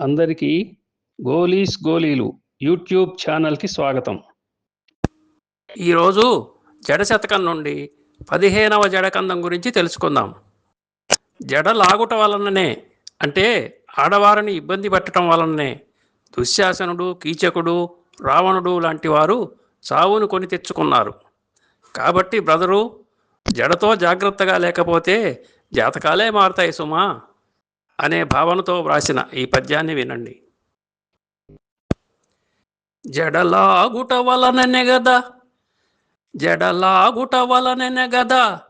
అందరికీ గోలీస్ గోలీలు యూట్యూబ్ ఛానల్కి స్వాగతం. ఈరోజు జడ శతకం నుండి పదిహేనవ జడకందం గురించి తెలుసుకుందాం. జడ లాగుట వలననే అంటే ఆడవారిని ఇబ్బంది పెట్టడం వలననే దుశ్శాసనుడు కీచకుడు రావణుడు లాంటి వారు చావును కొని తెచ్చుకున్నారు. కాబట్టి బ్రదరు జడతో జాగ్రత్తగా లేకపోతే జాతకాలే మారుతాయి సుమా. అనే భావనతో వ్రాసిన ఈ పద్యాన్ని వినండి. జడలాగుట వలననే గదా జడలాగుట వలననే గదా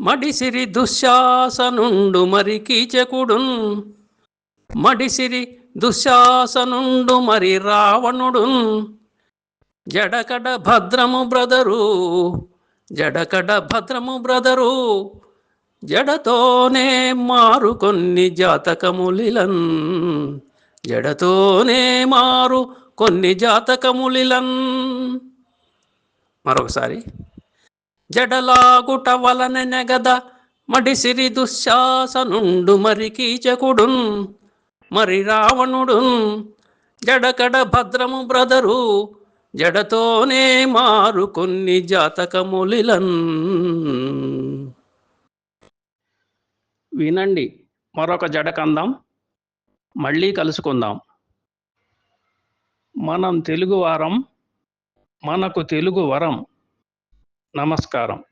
మడిసిరి దుశ్శాసనుండు మరి కీచకుడున్ మడిసిరి దుశ్శాసనుండు మరి రావణుడున్. జడకడ భద్రము బ్రదరు జడకడ భద్రము బ్రదరు జడతోనే మారు కొన్ని జాతకములిలన్. జడతోనే మారు కొన్ని జాతకములిలన్. మరొకసారి. జడలాగుట వలన నెగద మడిసిరి దుశ్శాసనుండు మరి కీచకుడున్ మరి రావణుడున్. జడకడ భద్రము బ్రదరు జడతోనే మారు కొన్ని జాతకములిలన్. వినండి. మరొక జడకందాం మళ్ళీ కలుసుకుందాం. మనం తెలుగు వారం మనకు తెలుగు వరం. నమస్కారం.